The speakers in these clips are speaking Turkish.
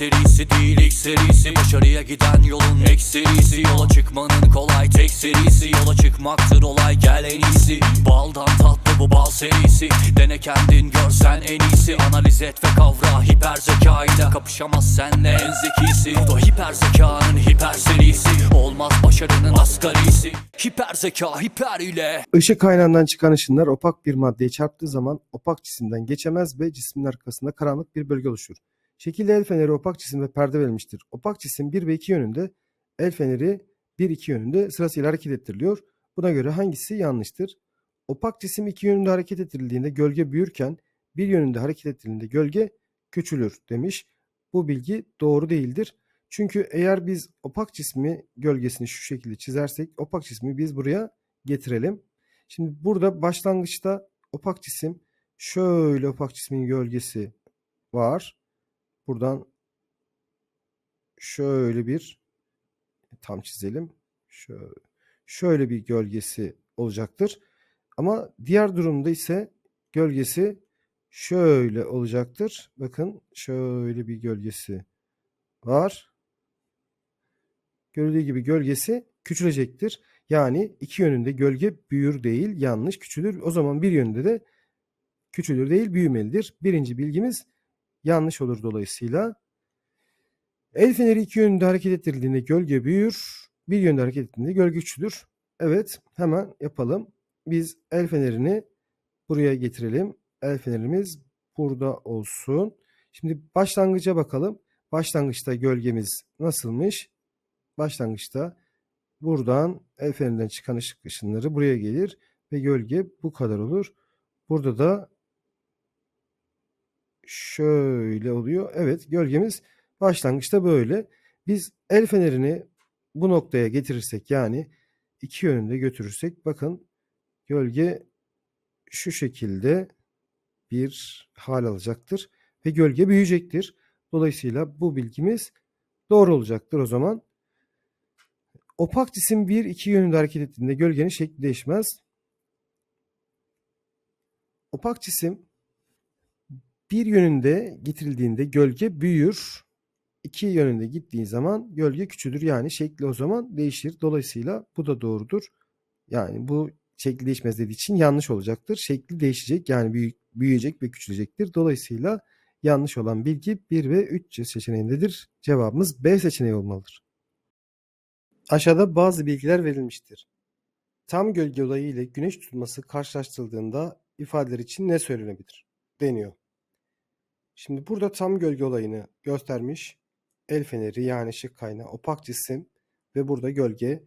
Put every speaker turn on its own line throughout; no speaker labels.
serisi değil ilk serisi. Başarıya giden yolun ek serisi. Yola çıkmanın kolay tek serisi. Yola çıkmaktır olay gel en iyisi. Baldan tatlı bu bal serisi. Dene kendin görsen en iyisi. Analiz et ve kavra hiper zekayla. Kapışamaz senle en zekisi. Bu da hiper zekanın hiper serisi. Olmaz başarının asgarisi. Hiper zeka hiper ile.
Işık kaynağından çıkan ışınlar opak bir maddeye çarptığı zaman opak cisimden geçemez ve cismin arkasında karanlık bir bölge oluşur. Şekilde el feneri opak cisim ve perde verilmiştir. Opak cisim 1 ve 2 yönünde, el feneri 1-2 yönünde sırasıyla hareket ettiriliyor. Buna göre hangisi yanlıştır? Opak cisim iki yönünde hareket ettirildiğinde gölge büyürken bir yönünde hareket ettirildiğinde gölge küçülür demiş. Bu bilgi doğru değildir. Çünkü eğer biz opak cismi gölgesini şu şekilde çizersek opak cismi biz buraya getirelim. Şimdi burada başlangıçta opak cisim şöyle opak cismin gölgesi var. Buradan şöyle bir tam çizelim. Şöyle, şöyle bir gölgesi olacaktır. Ama diğer durumda ise gölgesi şöyle olacaktır. Bakın şöyle bir gölgesi var. Görüldüğü gibi gölgesi küçülecektir. Yani iki yönünde gölge büyür değil yanlış küçülür. O zaman bir yönünde de küçülür değil büyümelidir. Birinci bilgimiz yanlış olur dolayısıyla. El feneri iki yönünde hareket ettirildiğinde gölge büyür. Bir yönde hareket ettiğinde gölge küçülür. Evet hemen yapalım. Biz el fenerini buraya getirelim. El fenerimiz burada olsun. Şimdi başlangıca bakalım. Başlangıçta gölgemiz nasılmış? Başlangıçta buradan el fenerinden çıkan ışık ışınları buraya gelir ve gölge bu kadar olur. Burada da şöyle oluyor. Evet gölgemiz başlangıçta böyle. Biz el fenerini bu noktaya getirirsek yani iki yönünde götürürsek bakın gölge şu şekilde bir hal alacaktır ve gölge büyüyecektir. Dolayısıyla bu bilgimiz doğru olacaktır o zaman. Opak cisim bir iki yönünde hareket ettiğinde gölgenin şekli değişmez. Opak cisim bir yönünde getirildiğinde gölge büyür. İki yönünde gittiği zaman gölge küçülür. Yani şekli o zaman değişir. Dolayısıyla bu da doğrudur. Yani bu şekli değişmez dediği için yanlış olacaktır. Şekli değişecek yani büyü- büyüyecek ve küçülecektir. Dolayısıyla yanlış olan bilgi 1 ve 3 seçeneğindedir. Cevabımız B seçeneği olmalıdır. Aşağıda bazı bilgiler verilmiştir. Tam gölge olayı ile güneş tutulması karşılaştırıldığında ifadeler için ne söylenebilir? Deniyor. Şimdi burada tam gölge olayını göstermiş. El feneri yani ışık kaynağı, opak cisim ve burada gölge.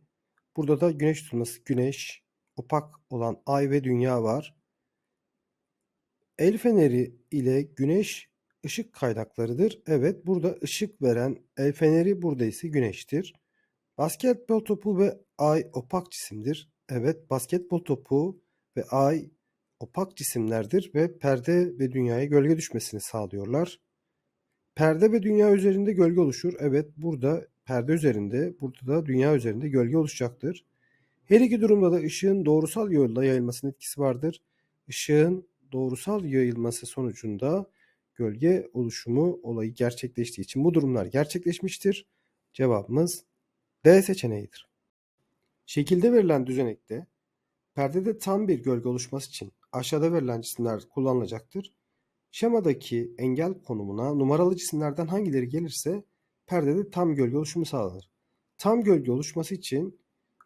Burada da güneş tutulması, güneş, opak olan ay ve dünya var. El feneri ile güneş ışık kaynaklarıdır. Evet burada ışık veren el feneri burada ise güneştir. Basketbol topu ve ay opak cisimdir. Evet basketbol topu ve ay opak cisimlerdir ve perde ve dünyaya gölge düşmesini sağlıyorlar. Perde ve dünya üzerinde gölge oluşur. Evet burada perde üzerinde, burada da dünya üzerinde gölge oluşacaktır. Her iki durumda da ışığın doğrusal yolla yayılmasının etkisi vardır. Işığın doğrusal yayılması sonucunda gölge oluşumu olayı gerçekleştiği için bu durumlar gerçekleşmiştir. Cevabımız D seçeneğidir. Şekilde verilen düzenekte perdede tam bir gölge oluşması için aşağıda verilen cisimler kullanılacaktır. Şemadaki engel konumuna numaralı cisimlerden hangileri gelirse perdede tam gölge oluşumu sağlanır. Tam gölge oluşması için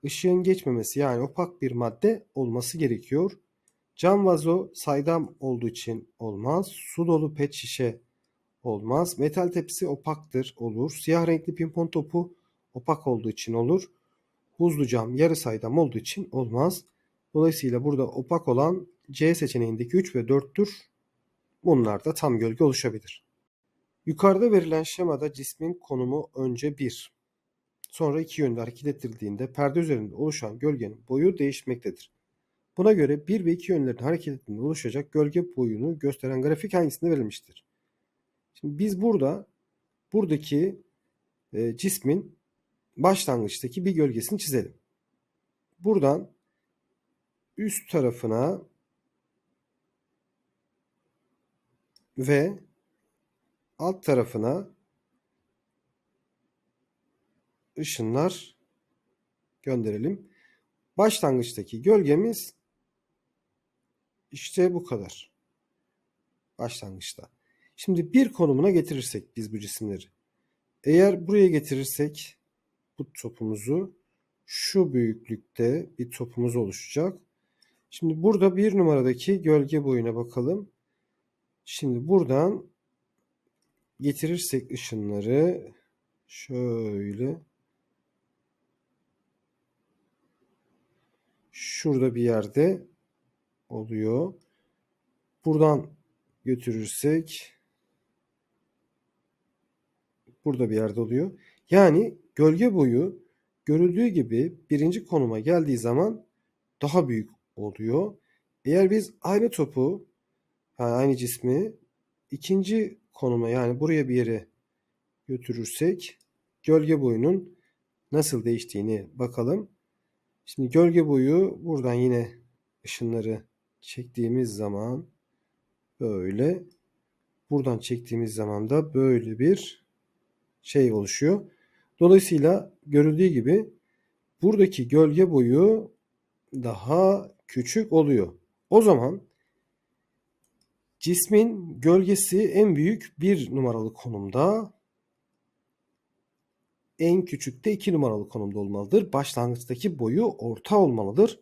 ışığın geçmemesi yani opak bir madde olması gerekiyor. Cam vazo saydam olduğu için olmaz. Su dolu pet şişe olmaz. Metal tepsi opaktır olur. Siyah renkli pimpon topu opak olduğu için olur. Buzlu cam yarı saydam olduğu için olmaz. Dolayısıyla burada opak olan C seçeneğindeki 3 ve 4'tür. Bunlar da tam gölge oluşabilir. Yukarıda verilen şemada cismin konumu önce 1, sonra iki yönde hareket ettirildiğinde perde üzerinde oluşan gölgenin boyu değişmektedir. Buna göre 1 ve 2 yönlerin hareket ettiğinde oluşacak gölge boyunu gösteren grafik hangisinde verilmiştir? Şimdi biz burada buradaki e, cismin başlangıçtaki bir gölgesini çizelim. Buradan üst tarafına ve alt tarafına ışınlar gönderelim. Başlangıçtaki gölgemiz işte bu kadar. Başlangıçta. Şimdi bir konumuna getirirsek biz bu cisimleri. Eğer buraya getirirsek bu topumuzu şu büyüklükte bir topumuz oluşacak. Şimdi burada bir numaradaki gölge boyuna bakalım. Şimdi buradan getirirsek ışınları şöyle şurada bir yerde oluyor. Buradan götürürsek burada bir yerde oluyor. Yani gölge boyu görüldüğü gibi birinci konuma geldiği zaman daha büyük oluyor. Eğer biz aynı topu yani aynı cismi ikinci konuma yani buraya bir yere götürürsek gölge boyunun nasıl değiştiğini bakalım. Şimdi gölge boyu buradan yine ışınları çektiğimiz zaman böyle buradan çektiğimiz zaman da böyle bir şey oluşuyor. Dolayısıyla görüldüğü gibi buradaki gölge boyu daha küçük oluyor. O zaman cismin gölgesi en büyük bir numaralı konumda en küçük de 2 numaralı konumda olmalıdır. Başlangıçtaki boyu orta olmalıdır.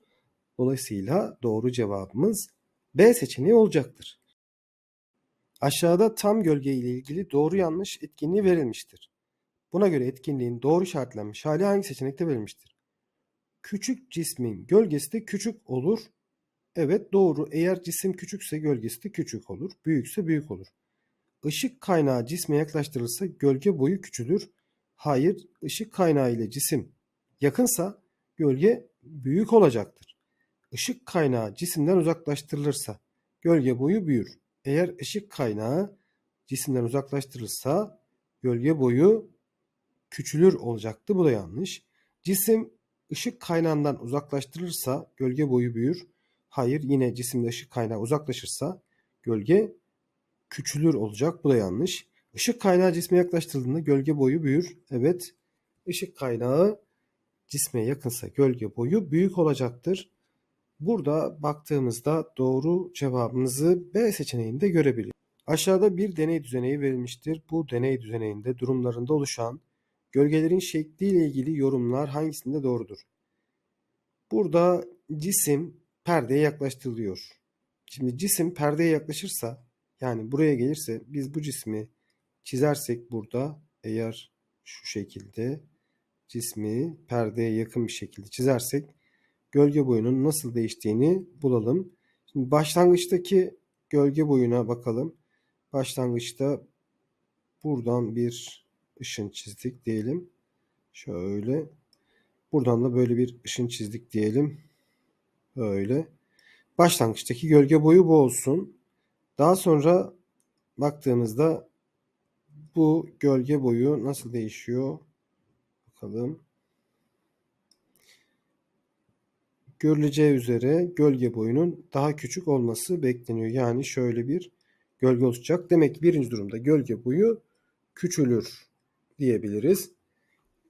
Dolayısıyla doğru cevabımız B seçeneği olacaktır. Aşağıda tam gölge ile ilgili doğru yanlış etkinliği verilmiştir. Buna göre etkinliğin doğru işaretlenmiş hali hangi seçenekte verilmiştir? Küçük cismin gölgesi de küçük olur. Evet doğru. Eğer cisim küçükse gölgesi de küçük olur. Büyükse büyük olur. Işık kaynağı cisme yaklaştırılırsa gölge boyu küçülür. Hayır, ışık kaynağı ile cisim yakınsa gölge büyük olacaktır. Işık kaynağı cisimden uzaklaştırılırsa gölge boyu büyür. Eğer ışık kaynağı cisimden uzaklaştırılırsa gölge boyu küçülür olacaktı. Bu da yanlış. Cisim ışık kaynağından uzaklaştırılırsa gölge boyu büyür. Hayır, yine cisimde ışık kaynağı uzaklaşırsa gölge küçülür olacak. Bu da yanlış. Işık kaynağı cisme yaklaştırıldığında gölge boyu büyür. Evet. Işık kaynağı cisme yakınsa gölge boyu büyük olacaktır. Burada baktığımızda doğru cevabımızı B seçeneğinde görebiliyoruz. Aşağıda bir deney düzeneği verilmiştir. Bu deney düzeneğinde durumlarında oluşan gölgelerin şekliyle ilgili yorumlar hangisinde doğrudur? Burada cisim perdeye yaklaştırılıyor. Şimdi cisim perdeye yaklaşırsa yani buraya gelirse biz bu cismi çizersek burada eğer şu şekilde cismi perdeye yakın bir şekilde çizersek gölge boyunun nasıl değiştiğini bulalım. Şimdi başlangıçtaki gölge boyuna bakalım. Başlangıçta buradan bir ışın çizdik diyelim. Şöyle. Buradan da böyle bir ışın çizdik diyelim. Böyle. Başlangıçtaki gölge boyu bu olsun. Daha sonra baktığımızda bu gölge boyu nasıl değişiyor? Bakalım. Görüleceği üzere gölge boyunun daha küçük olması bekleniyor. Yani şöyle bir gölge oluşacak. Demek ki birinci durumda gölge boyu küçülür diyebiliriz.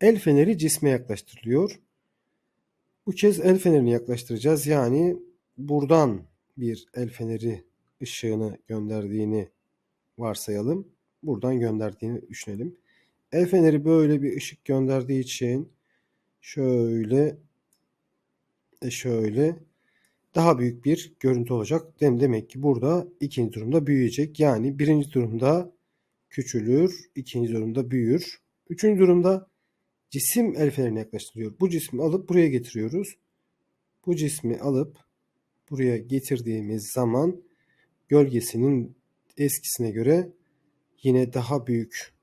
El feneri cisme yaklaştırılıyor. Bu kez el fenerini yaklaştıracağız. Yani buradan bir el feneri ışığını gönderdiğini varsayalım. Buradan gönderdiğini düşünelim. El feneri böyle bir ışık gönderdiği için şöyle e şöyle daha büyük bir görüntü olacak. Dem demek ki burada ikinci durumda büyüyecek. Yani birinci durumda küçülür, ikinci durumda büyür. Üçüncü durumda cisim el fenerine yaklaştırıyor. Bu cismi alıp buraya getiriyoruz. Bu cismi alıp buraya getirdiğimiz zaman gölgesinin eskisine göre yine daha büyük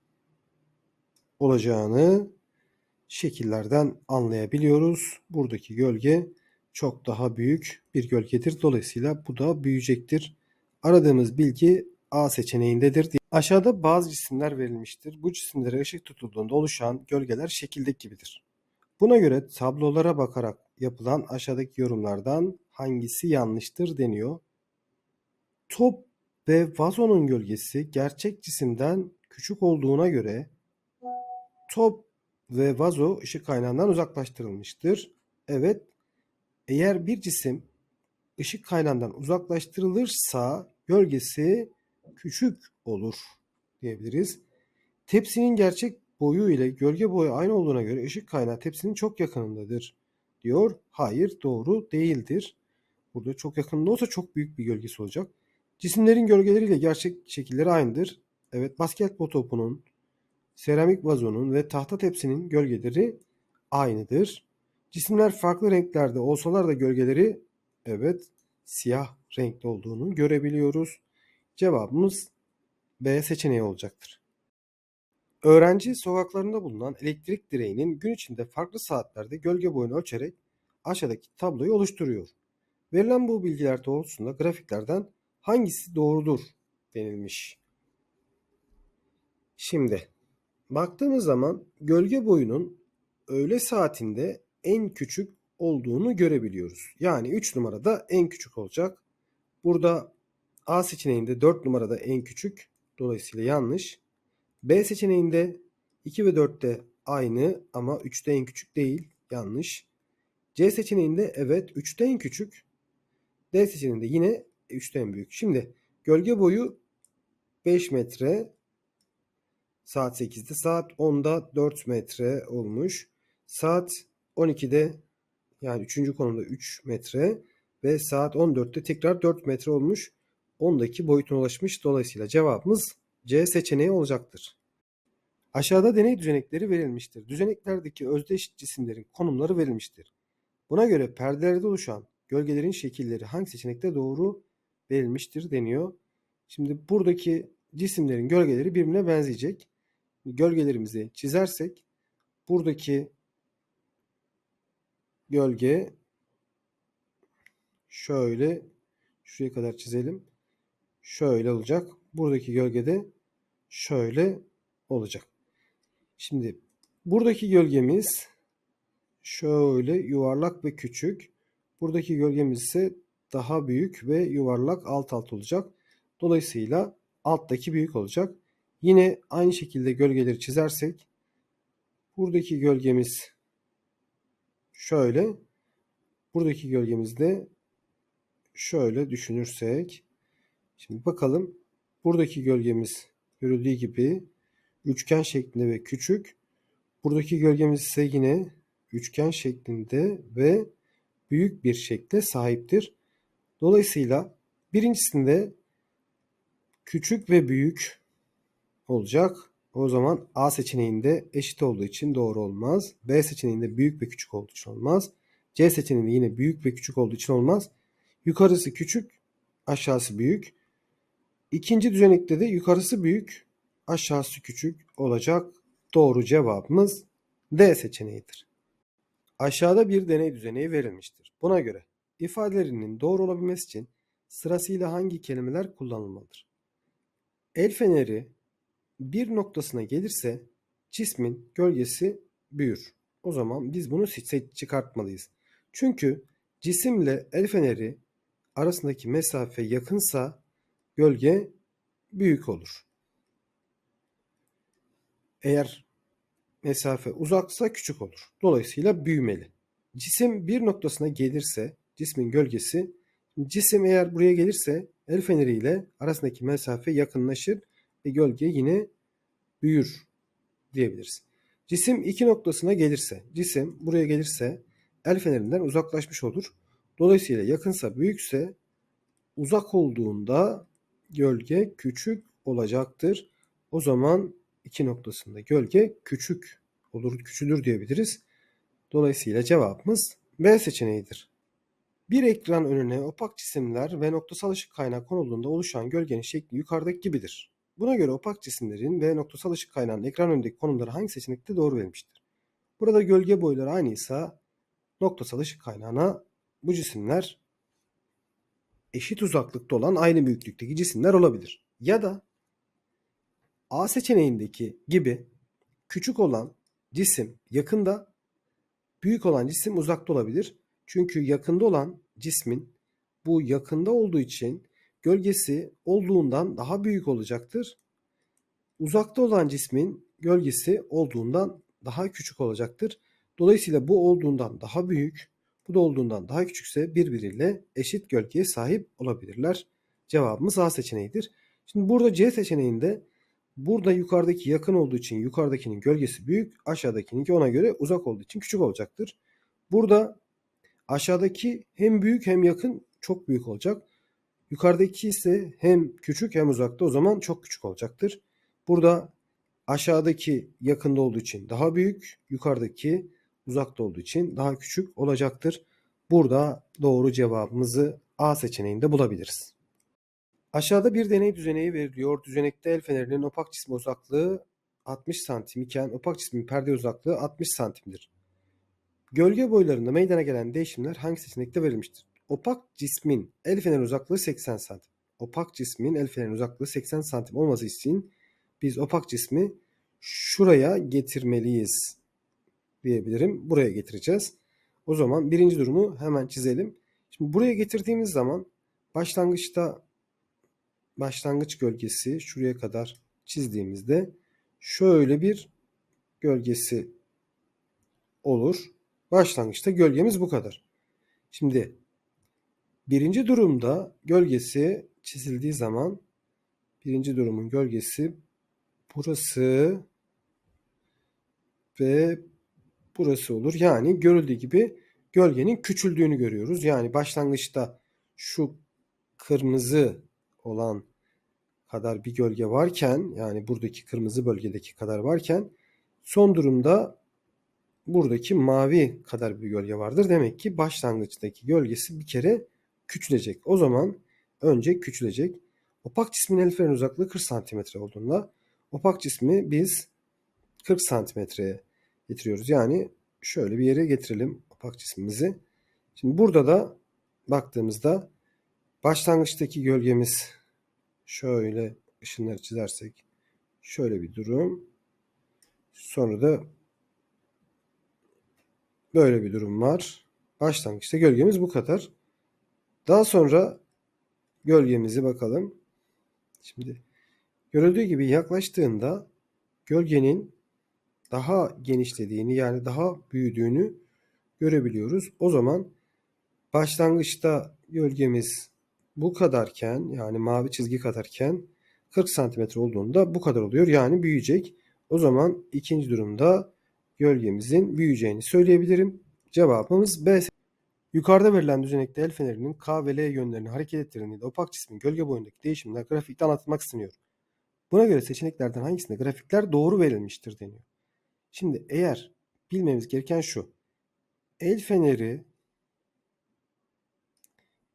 olacağını şekillerden anlayabiliyoruz. Buradaki gölge çok daha büyük bir gölgedir. Dolayısıyla bu da büyüyecektir. Aradığımız bilgi A seçeneğindedir. Aşağıda bazı cisimler verilmiştir. Bu cisimlere ışık tutulduğunda oluşan gölgeler şekildeki gibidir. Buna göre tablolara bakarak yapılan aşağıdaki yorumlardan hangisi yanlıştır deniyor. Top ve vazonun gölgesi gerçek cisimden küçük olduğuna göre top ve vazo ışık kaynağından uzaklaştırılmıştır. Evet, eğer bir cisim ışık kaynağından uzaklaştırılırsa gölgesi küçük olur diyebiliriz. Tepsinin gerçek boyu ile gölge boyu aynı olduğuna göre ışık kaynağı tepsinin çok yakınındadır diyor. Hayır, doğru değildir. Burada çok yakınında olsa çok büyük bir gölgesi olacak. Cisimlerin gölgeleriyle gerçek şekilleri aynıdır. Evet, basketbol topunun, seramik vazonun ve tahta tepsinin gölgeleri aynıdır. Cisimler farklı renklerde olsalar da gölgeleri evet siyah renkte olduğunu görebiliyoruz. Cevabımız B seçeneği olacaktır. Öğrenci sokaklarında bulunan elektrik direğinin gün içinde farklı saatlerde gölge boyunu ölçerek aşağıdaki tabloyu oluşturuyor. Verilen bu bilgiler doğrultusunda grafiklerden hangisi doğrudur denilmiş. Şimdi baktığımız zaman gölge boyunun öğle saatinde en küçük olduğunu görebiliyoruz. Yani 3 numarada en küçük olacak. Burada A seçeneğinde 4 numarada en küçük. Dolayısıyla yanlış. B seçeneğinde 2 ve 4'te aynı ama 3'te en küçük değil. Yanlış. C seçeneğinde evet 3'te en küçük. D seçeneğinde yine 3'te en büyük. Şimdi gölge boyu 5 metre. Saat 8'de. Saat 10'da 4 metre olmuş. Saat 12'de yani 3. konumda 3 metre ve saat 14'te tekrar 4 metre olmuş. 10'daki boyutuna ulaşmış. Dolayısıyla cevabımız C seçeneği olacaktır. Aşağıda deney düzenekleri verilmiştir. Düzeneklerdeki özdeş cisimlerin konumları verilmiştir. Buna göre perdelerde oluşan gölgelerin şekilleri hangi seçenekte doğru verilmiştir deniyor. Şimdi buradaki cisimlerin gölgeleri birbirine benzeyecek. Gölgelerimizi çizersek buradaki gölge şöyle şuraya kadar çizelim. Şöyle olacak. Buradaki gölgede şöyle olacak. Şimdi buradaki gölgemiz şöyle yuvarlak ve küçük. Buradaki gölgemiz ise daha büyük ve yuvarlak alt alt olacak. Dolayısıyla alttaki büyük olacak. Yine aynı şekilde gölgeleri çizersek buradaki gölgemiz şöyle buradaki gölgemiz de şöyle düşünürsek şimdi bakalım buradaki gölgemiz görüldüğü gibi üçgen şeklinde ve küçük. Buradaki gölgemiz ise yine üçgen şeklinde ve büyük bir şekle sahiptir. Dolayısıyla birincisinde küçük ve büyük olacak. O zaman A seçeneğinde eşit olduğu için doğru olmaz. B seçeneğinde büyük ve küçük olduğu için olmaz. C seçeneğinde yine büyük ve küçük olduğu için olmaz. Yukarısı küçük, aşağısı büyük. İkinci düzenekte de yukarısı büyük, aşağısı küçük olacak. Doğru cevabımız D seçeneğidir. Aşağıda bir deney düzeneği verilmiştir. Buna göre ifadelerinin doğru olabilmesi için sırasıyla hangi kelimeler kullanılmalıdır? El feneri bir noktasına gelirse cismin gölgesi büyür. O zaman biz bunu çıkartmalıyız. Çünkü cisimle el feneri arasındaki mesafe yakınsa gölge büyük olur. Eğer mesafe uzaksa küçük olur. Dolayısıyla büyümeli. Cisim bir noktasına gelirse cismin gölgesi cisim eğer buraya gelirse el feneriyle arasındaki mesafe yakınlaşır ve gölge yine büyür diyebiliriz. Cisim iki noktasına gelirse, cisim buraya gelirse el fenerinden uzaklaşmış olur. Dolayısıyla yakınsa büyükse uzak olduğunda gölge küçük olacaktır. O zaman iki noktasında gölge küçük olur, küçülür diyebiliriz. Dolayısıyla cevabımız B seçeneğidir. Bir ekran önüne opak cisimler ve noktasal ışık kaynağı konulduğunda oluşan gölgenin şekli yukarıdaki gibidir. Buna göre opak cisimlerin ve noktasal ışık kaynağının ekran önündeki konumları hangi seçenekte doğru verilmiştir? Burada gölge boyları aynıysa noktasal ışık kaynağına bu cisimler eşit uzaklıkta olan aynı büyüklükteki cisimler olabilir. Ya da A seçeneğindeki gibi küçük olan cisim yakında, büyük olan cisim uzakta olabilir. Çünkü yakında olan cismin bu yakında olduğu için gölgesi olduğundan daha büyük olacaktır. Uzakta olan cismin gölgesi olduğundan daha küçük olacaktır. Dolayısıyla bu olduğundan daha büyük, bu da olduğundan daha küçükse birbiriyle eşit gölgeye sahip olabilirler. Cevabımız A seçeneğidir. Şimdi burada C seçeneğinde burada yukarıdaki yakın olduğu için yukarıdakinin gölgesi büyük, aşağıdakininki ona göre uzak olduğu için küçük olacaktır. Burada aşağıdaki hem büyük hem yakın çok büyük olacak. Yukarıdaki ise hem küçük hem uzakta o zaman çok küçük olacaktır. Burada aşağıdaki yakında olduğu için daha büyük, yukarıdaki uzakta olduğu için daha küçük olacaktır. Burada doğru cevabımızı A seçeneğinde bulabiliriz. Aşağıda bir deney düzeneği veriliyor. Düzenekte el fenerinin opak cismi uzaklığı 60 santim iken opak cismin perde uzaklığı 60 santimdir. Gölge boylarında meydana gelen değişimler hangi seçenekte verilmiştir? Opak cismin el fener uzaklığı 80 santim. Opak cismin el fener uzaklığı 80 santim olması için biz opak cismi şuraya getirmeliyiz diyebilirim. Buraya getireceğiz. O zaman birinci durumu hemen çizelim. Şimdi buraya getirdiğimiz zaman başlangıçta başlangıç gölgesi şuraya kadar çizdiğimizde şöyle bir gölgesi olur. Başlangıçta gölgemiz bu kadar. Şimdi birinci durumda gölgesi çizildiği zaman birinci durumun gölgesi burası ve burası olur. Yani görüldüğü gibi gölgenin küçüldüğünü görüyoruz. Yani başlangıçta şu kırmızı olan kadar bir gölge varken yani buradaki kırmızı bölgedeki kadar varken son durumda buradaki mavi kadar bir gölge vardır. Demek ki başlangıçtaki gölgesi bir kere küçülecek. O zaman önce küçülecek. Opak cismin el freni uzaklığı 40 santimetre olduğunda opak cismi biz 40 santimetreye getiriyoruz. Yani şöyle bir yere getirelim opak cismimizi. Şimdi burada da baktığımızda başlangıçtaki gölgemiz şöyle ışınları çizersek şöyle bir durum. Sonra da böyle bir durum var. Başlangıçta gölgemiz bu kadar. Daha sonra gölgemizi bakalım. Şimdi görüldüğü gibi yaklaştığında gölgenin daha genişlediğini yani daha büyüdüğünü görebiliyoruz. O zaman başlangıçta gölgemiz bu kadarken yani mavi çizgi kadarken 40 santimetre olduğunda bu kadar oluyor. Yani büyüyecek. O zaman ikinci durumda gölgemizin büyüyeceğini söyleyebilirim. Cevabımız B. Yukarıda verilen düzenekte el fenerinin K ve L yönlerini hareket ettirildiğinde opak cismin gölge boyundaki değişimler grafikte anlatılmak isteniyor. Buna göre seçeneklerden hangisinde grafikler doğru verilmiştir deniyor. Şimdi eğer bilmemiz gereken şu. El feneri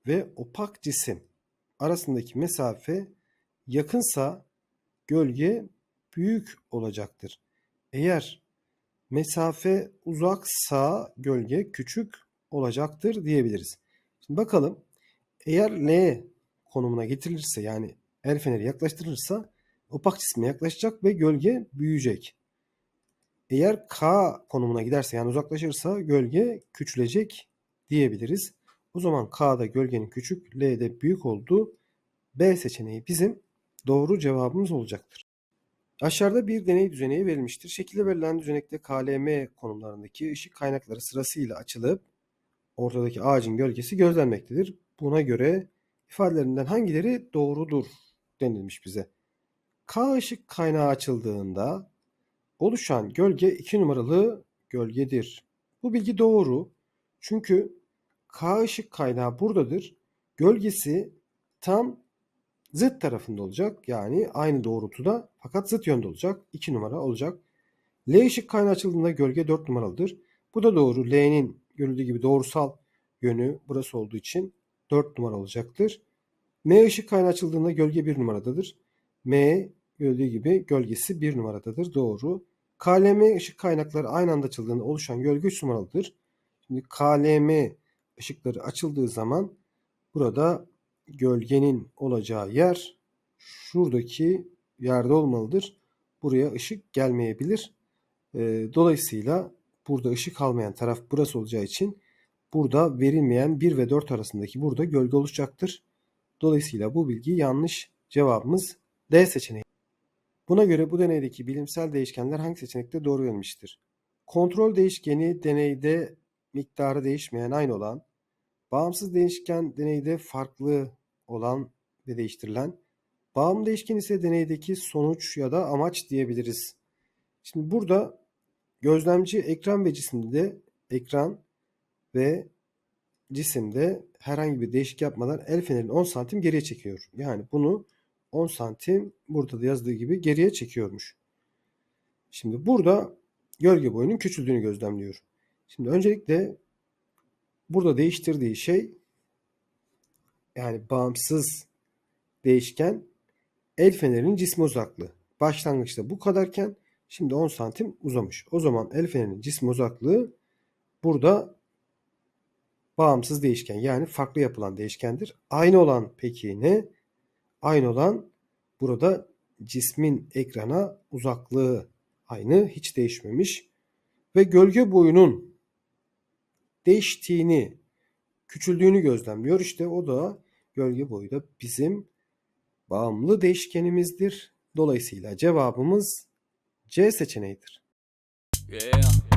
ve opak cisim arasındaki mesafe yakınsa gölge büyük olacaktır. Eğer mesafe uzaksa gölge küçük olacaktır diyebiliriz. Şimdi bakalım eğer L konumuna getirilirse yani el feneri yaklaştırılırsa opak cisme yaklaşacak ve gölge büyüyecek. Eğer K konumuna giderse yani uzaklaşırsa gölge küçülecek diyebiliriz. O zaman K'da gölgenin küçük, L'de büyük olduğu B seçeneği bizim doğru cevabımız olacaktır. Aşağıda bir deney düzeneği verilmiştir. Şekilde verilen düzenekte KLM konumlarındaki ışık kaynakları sırasıyla açılıp ortadaki ağacın gölgesi gözlenmektedir. Buna göre ifadelerinden hangileri doğrudur denilmiş bize. K ışık kaynağı açıldığında oluşan gölge 2 numaralı gölgedir. Bu bilgi doğru. Çünkü K ışık kaynağı buradadır. Gölgesi tam zıt tarafında olacak. Yani aynı doğrultuda fakat zıt yönde olacak. 2 numara olacak. L ışık kaynağı açıldığında gölge 4 numaralıdır. Bu da doğru. L'nin görüldüğü gibi doğrusal yönü burası olduğu için 4 numara olacaktır. M ışık kaynağı açıldığında gölge 1 numaradadır. M görüldüğü gibi gölgesi 1 numaradadır. Doğru. KLM ışık kaynakları aynı anda açıldığında oluşan gölge 3 numaralıdır. Şimdi KLM ışıkları açıldığı zaman burada gölgenin olacağı yer şuradaki yerde olmalıdır. Buraya ışık gelmeyebilir. Ee, Dolayısıyla burada ışık almayan taraf burası olacağı için burada verilmeyen 1 ve 4 arasındaki burada gölge oluşacaktır. Dolayısıyla bu bilgi yanlış. Cevabımız D seçeneği. Buna göre bu deneydeki bilimsel değişkenler hangi seçenekte doğru verilmiştir? kontrol değişkeni deneyde miktarı değişmeyen aynı olan, bağımsız değişken deneyde farklı olan ve değiştirilen, bağımlı değişken ise deneydeki sonuç ya da amaç diyebiliriz. Şimdi burada gözlemci ekran ve cisimde ekran ve cisimde herhangi bir değişik yapmadan el fenerini 10 santim geriye çekiyor. Yani bunu 10 santim burada da yazdığı gibi geriye çekiyormuş. Şimdi burada gölge boyunun küçüldüğünü gözlemliyor. Şimdi öncelikle burada değiştirdiği şey yani bağımsız değişken el fenerinin cisme uzaklığı. Başlangıçta bu kadarken şimdi 10 santim uzamış. O zaman el fenerinin cisme uzaklığı burada bağımsız değişken yani farklı yapılan değişkendir. Aynı olan peki ne? Aynı olan burada cismin ekrana uzaklığı aynı hiç değişmemiş ve gölge boyunun değiştiğini, küçüldüğünü gözlemliyor. İşte o da gölge boyu da bizim bağımlı değişkenimizdir. Dolayısıyla cevabımız C seçeneğidir.
Yeah